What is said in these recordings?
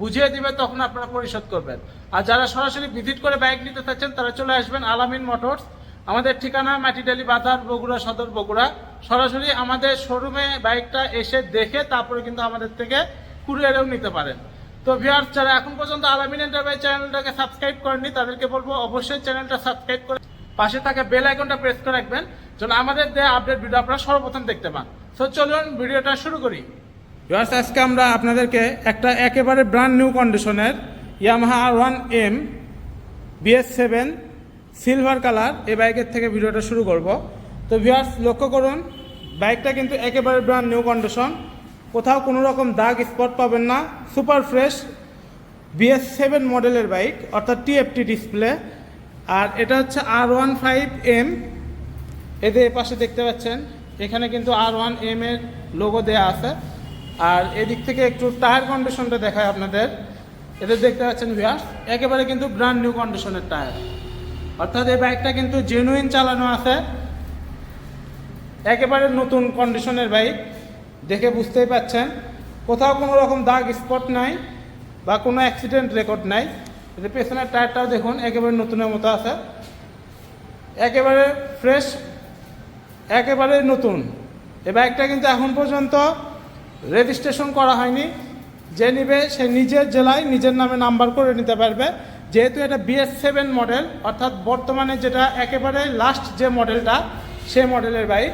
বুঝিয়ে দিবে, তখন আপনারা পরিশোধ করবেন। আর যারা সরাসরি ভিজিট করে বাইক নিতে চাচ্ছেন, তারা চলে আসবেন আলামিন মোটরস। আমাদের ঠিকানা মাটিডালি বাজার, বগুড়া সদর, বগুড়া। সরাসরি আমাদের শোরুমে বাইকটা এসে দেখে তারপরে কিন্তু আমাদের থেকে কুরিয়ারেও নিতে পারেন। তো ভিউয়ার্স যারা এখন পর্যন্ত আলামিন এন্টারপ্রাইজ চ্যানেলটাকে সাবস্ক্রাইব করেননি, তাদেরকে বলব অবশ্যই চ্যানেলটা সাবস্ক্রাইব করে পাশে থাকা বেল আইকনটা প্রেস করে রাখবেন, যেন আমাদের দেওয়া আপডেট ভিডিও আপনারা সর্বপ্রথম দেখতে পান। তো চলুন ভিডিওটা শুরু করি। ভিউয়ার্স আজকে আমরা আপনাদেরকে একটা একেবারে ব্র্যান্ড নিউ কন্ডিশনের Yamaha R one M BS seven silver colour এই বাইকের থেকে ভিডিওটা শুরু করব। তো ভিউয়ার্স লক্ষ্য করুন, বাইকটা কিন্তু একেবারে ব্র্যান্ড নিউ কন্ডিশন কোথাও কোনো রকম দাগ স্পট পাবেন না সুপার ফ্রেশ বিএস সেভেন মডেলের বাইক, অর্থাৎ টিএফটি ডিসপ্লে আর এটা হচ্ছে আর ওয়ান ফাইভ এম এদের পাশে দেখতে পাচ্ছেন, এখানে কিন্তু আর ওয়ান এম এর লোগো দেওয়া আছে। আর এদিক থেকে একটু টায়ার কন্ডিশনটা দেখায় আপনাদের। এদের দেখতে পাচ্ছেন ভিয়াস একেবারে কিন্তু ব্র্যান্ড নিউ কন্ডিশনের টায়ার। অর্থাৎ এই বাইকটা কিন্তু জেনুইন চালানো আছে। একেবারে নতুন কন্ডিশনের বাইক দেখে বুঝতেই পাচ্ছেন। কোথাও কোনো রকম দাগ স্পট নাই বা কোনো অ্যাক্সিডেন্ট রেকর্ড নাই। এদের পেছনের টায়ারটাও দেখুন, একেবারে নতুনের মতো আছে। একেবারে ফ্রেশ একেবারে নতুন। এই বাইকটা কিন্তু এখন পর্যন্ত রেজিস্ট্রেশন করা হয়নি। যে নিবে, সে নিজের জেলায় নিজের নামে নাম্বার করে নিতে পারবে। যেহেতু এটা বিএস সেভেন মডেল অর্থাৎ বর্তমানে যেটা একেবারে লাস্ট যে মডেলটা সে মডেলের বাইক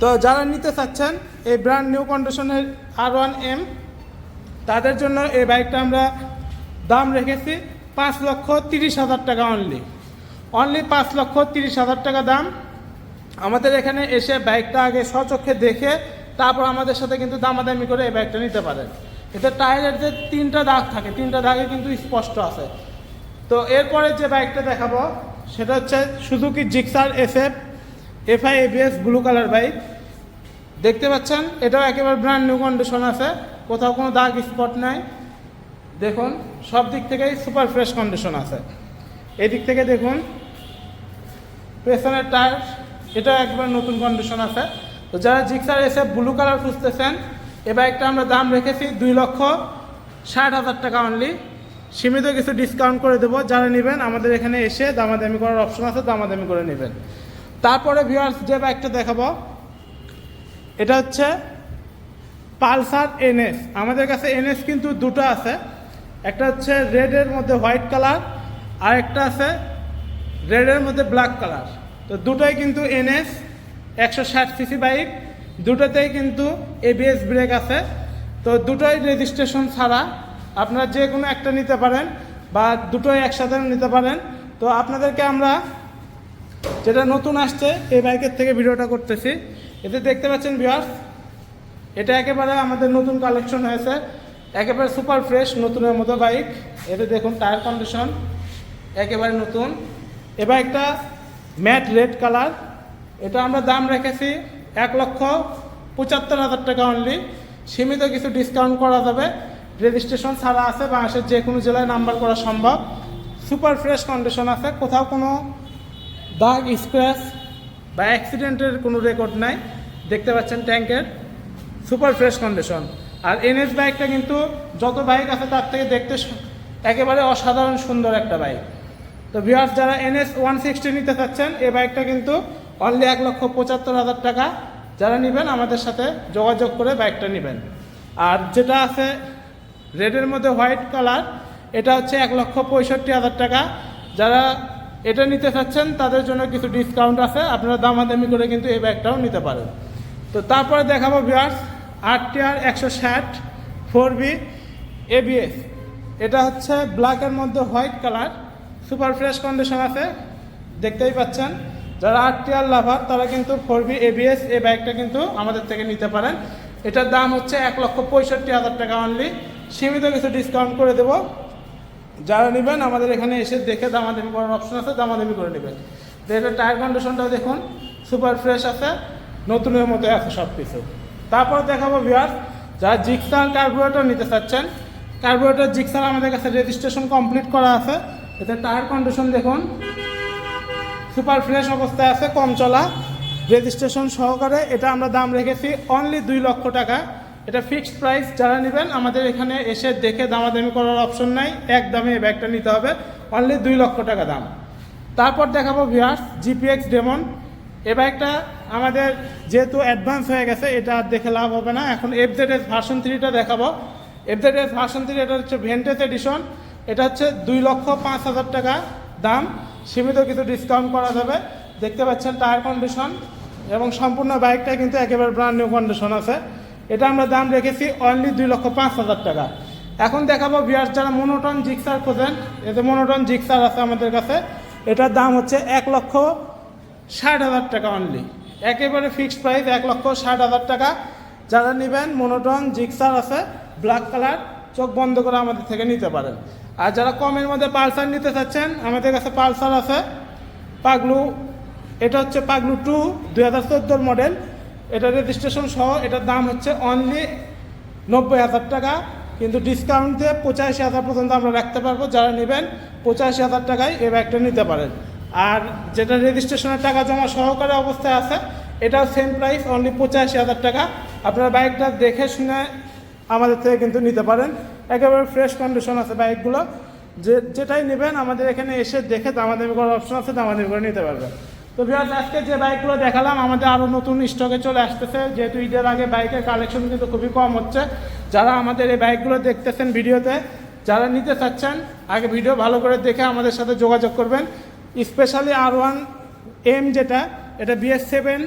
তো যারা নিতে চাচ্ছেন, এই ব্র্যান্ড নিউ কন্ডিশনের আর ওয়ান এম তাদের জন্য এই বাইকটা আমরা দাম রেখেছি পাঁচ লক্ষ তিরিশ হাজার টাকা অনলি অনলি পাঁচ লক্ষ তিরিশ হাজার টাকা দাম। আমাদের এখানে এসে বাইকটা আগে সচক্ষে দেখে তারপর আমাদের সাথে কিন্তু দামাদামি করে এই বাইকটা নিতে পারেন এতে টায়ারের যে তিনটা দাগ থাকে, তিনটা দাগে কিন্তু স্পষ্ট আছে। তো এরপরে যে বাইকটা দেখাবো, সেটা হচ্ছে Suzuki Gixxer S F FI ABS blue colour bike দেখতে পাচ্ছেন? এটাও একেবারে ব্র্যান্ড নিউ কন্ডিশন আছে। কোথাও কোনো দাগ স্পট নাই। দেখুন, সব দিক থেকেই সুপার ফ্রেশ কন্ডিশন আছে। এই দিক থেকে দেখুন, পেছনের টায়ার এটাও একবার নতুন কন্ডিশন আছে। তো যারা জিক্সার এসে ব্লু কালার খুঁজতেছেন এ বাইকটা আমরা দাম রেখেছি দুই লক্ষ ষাট হাজার টাকা অনলি সীমিত কিছু ডিসকাউন্ট করে দেবো, যারা নেবেন আমাদের এখানে এসে দামাদামি করার অপশন আছে, দামাদামি করে নেবেন। তারপরে ভিউয়ার্স যে বাইকটা দেখাবো, এটা হচ্ছে পালসার এনএস। আমাদের কাছে এনএস কিন্তু দুটো আছে। একটা হচ্ছে রেডের মধ্যে হোয়াইট কালার আর একটা আছে রেডের মধ্যে ব্ল্যাক কালার তো দুটোই কিন্তু এনএস। একশো ষাট সিসি বাইক, দুটোতেই কিন্তু এবিএস ব্রেক আছে। তো দুটোই রেজিস্ট্রেশন ছাড়া আপনারা যে কোনো একটা নিতে পারেন বা দুটোই একসাথে নিতে পারেন। তো আপনাদেরকে আমরা যেটা নতুন আসছে, এই বাইকের থেকে ভিডিওটা করতেছি। এতে দেখতে পাচ্ছেন ভিউয়ার্স এটা একেবারে আমাদের নতুন কালেকশন হয়েছে। একেবারে সুপার ফ্রেশ নতুনের মতো বাইক। এতে দেখুন টায়ার কন্ডিশন একেবারে নতুন। এ বাইকটা ম্যাট রেড কালার এটা আমরা দাম রেখেছি এক লক্ষ পঁচাত্তর হাজার টাকা অনলি সীমিত কিছু ডিসকাউন্ট করা যাবে। রেজিস্ট্রেশন ছাড়া আছে, বাংলাদেশের যে কোনো জেলায় নাম্বার করা সম্ভব। সুপার ফ্রেশ কন্ডিশন আছে, কোথাও কোনো দাগ স্ক্র্যাচ বা অ্যাক্সিডেন্টের কোনো রেকর্ড নাই। দেখতে পাচ্ছেন ট্যাঙ্কের সুপার ফ্রেশ কন্ডিশন আর এনএস বাইকটা কিন্তু যত বাইক আছে, তার থেকে দেখতে একেবারে অসাধারণ সুন্দর একটা বাইক তো ভিউয়ার্স যারা এনএস ওয়ান সিক্সটি নিতে চাচ্ছেন, এই বাইকটা কিন্তু অনলি এক লক্ষ পঁচাত্তর হাজার টাকা যারা নেবেন আমাদের সাথে যোগাযোগ করে বাইকটা নেবেন। আর যেটা আছে রেডের মধ্যে হোয়াইট কালার এটা হচ্ছে এক লক্ষ পঁয়ষট্টি হাজার টাকা। যারা এটা নিতে চাচ্ছেন, তাদের জন্য কিছু ডিসকাউন্ট আছে। আপনারা দামাদামি করে কিন্তু এই ব্যাগটাও নিতে পারেন। তো তারপরে দেখাবো ভিউয়ার্স আর টিআর একশো ষাট ফোর বি এবিএস এটা হচ্ছে ব্ল্যাকের মধ্যে white colour super fresh condition আছে, দেখতেই পাচ্ছেন। যারা আর টিআর লাভার, তারা কিন্তু ফোর বি এবিএস এই বাইকটা কিন্তু আমাদের থেকে নিতে পারেন। এটার দাম হচ্ছে এক লক্ষ পঁয়ষট্টি হাজার টাকা অনলি সীমিত কিছু ডিসকাউন্ট করে দেবো। যারা নেবেন, আমাদের এখানে এসে দেখে দামাদামি করার অপশন আছে, দামাদামি করে নেবেন। তো এটা টায়ার কন্ডিশনটাও দেখুন সুপার ফ্রেশ আছে, নতুনের মতো আছে সব কিছু তারপর দেখাবো ভিউয়ার যারা জিক্সার কার্বোরেটর নিতে চাচ্ছেন কার্বোরেটর জিক্সার আমাদের কাছে রেজিস্ট্রেশন কমপ্লিট করা আছে। এতে টায়ার কন্ডিশন দেখুন সুপার ফ্রেশ অবস্থায় আছে, কম চলা। রেজিস্ট্রেশন সহকারে এটা আমরা দাম রেখেছি অনলি দুই লক্ষ টাকা। এটা ফিক্সড প্রাইস যারা নেবেন, আমাদের এখানে এসে দেখে দামাদামি করার অপশন নাই, এক দামে এই ব্যাগটা নিতে হবে অনলি দুই লক্ষ টাকা দাম। তারপর দেখাবো ভিয়ার্স জিপিএক্স ডেমন এ বাইকটা আমাদের যেহেতু অ্যাডভান্স হয়ে গেছে, এটা আর দেখে লাভ হবে না। এখন এফজেড এস ভার্সন থ্রিটা দেখাবো। এফজেড এস ভার্সন থ্রি এটা হচ্ছে ভেন্টেজ এডিশন এটা হচ্ছে দুই লক্ষ পাঁচ হাজার টাকা। দাম, সীমিত কিছু ডিসকাউন্ট করা যাবে। দেখতে পাচ্ছেন টায়ার কন্ডিশন এবং সম্পূর্ণ বাইকটা কিন্তু একেবারে ব্র্যান্ড নিউ কন্ডিশন আছে। এটা আমরা দাম রেখেছি অনলি দুই লক্ষ পাঁচ হাজার টাকা। এখন দেখাবো বিয়ার যারা মনোটন জিক্সার খোঁজেন এতে মনোটন জিক্সার আছে আমাদের কাছে, এটার দাম হচ্ছে এক লক্ষ ষাট হাজার টাকা অনলি একেবারে ফিক্সড প্রাইস এক লক্ষ ষাট হাজার টাকা। যারা নেবেন মনোটন জিক্সার আছে ব্ল্যাক কালার চোখ বন্ধ করে আমাদের থেকে নিতে পারেন। আর যারা কমের মধ্যে পালসার নিতে চাচ্ছেন, আমাদের কাছে পালসার আছে। পাগলু, এটা হচ্ছে পাগলু টু, দুই হাজার মডেল এটা রেজিস্ট্রেশন সহ, এটার দাম হচ্ছে অনলি নব্বই হাজার টাকা। কিন্তু ডিসকাউন্ট দিয়ে পঁচাশি হাজার পর্যন্ত আমরা রাখতে পারব। যারা নেবেন, পঁচাশি হাজার টাকায় এই ব্যাগটা নিতে পারেন। আর যেটা রেজিস্ট্রেশনের টাকা জমা সহকারে অবস্থায় আছে, এটাও সেম প্রাইস অনলি পঁচাশি হাজার টাকা। আপনারা বাইকটা দেখে শুনে আমাদের থেকে কিন্তু নিতে পারেন। একেবারে ফ্রেশ কন্ডিশন আছে বাইকগুলো। যে, যেটাই নেবেন, আমাদের এখানে এসে দেখে দামাদামি করার অপশন আছে দামাদামি করে নিতে পারবেন। তো ভিউয়ার্স আজকে যে বাইকগুলো দেখালাম, আমাদের আরও নতুন স্টকে চলে আসতেছে। যেহেতু ঈদের আগে বাইকের কালেকশন কিন্তু খুবই কম হচ্ছে। যারা আমাদের এই বাইকগুলো দেখতেছেন ভিডিওতে, যারা নিতে চাচ্ছেন, আগে ভিডিও ভালো করে দেখে আমাদের সাথে যোগাযোগ করবেন। স্পেশালি আর ওয়ান এম যেটা, এটা বিএস সেভেন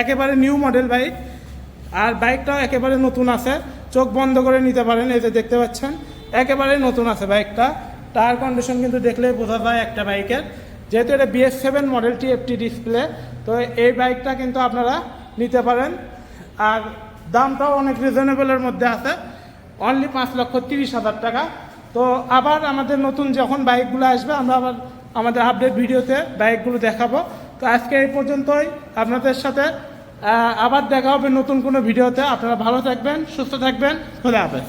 একেবারে নিউ মডেল বাইক আর বাইকটাও একেবারে নতুন আছে। চোখ বন্ধ করে নিতে পারেন, এই যে দেখতে পাচ্ছেন। একেবারে নতুন আছে বাইকটা। টায়ার কন্ডিশন কিন্তু দেখলেই বোঝা যায় একটা বাইকের। যেহেতু এটা বিএস সেভেন মডেলটি এফটি ডিসপ্লে তো এই বাইকটা কিন্তু আপনারা নিতে পারেন। আর দামটাও অনেক রিজনেবলের মধ্যে আছে। অনলি পাঁচ লক্ষ তিরিশ হাজার টাকা। তো আবার আমাদের নতুন যখন বাইকগুলো আসবে, আমরা আবার আমাদের আপডেট ভিডিওতে বাইকগুলো দেখাবো। তো আজকে এই পর্যন্তই। আপনাদের সাথে আবার দেখা হবে নতুন কোনো ভিডিওতে। আপনারা ভালো থাকবেন সুস্থ থাকবেন। খোদা হাফেজ।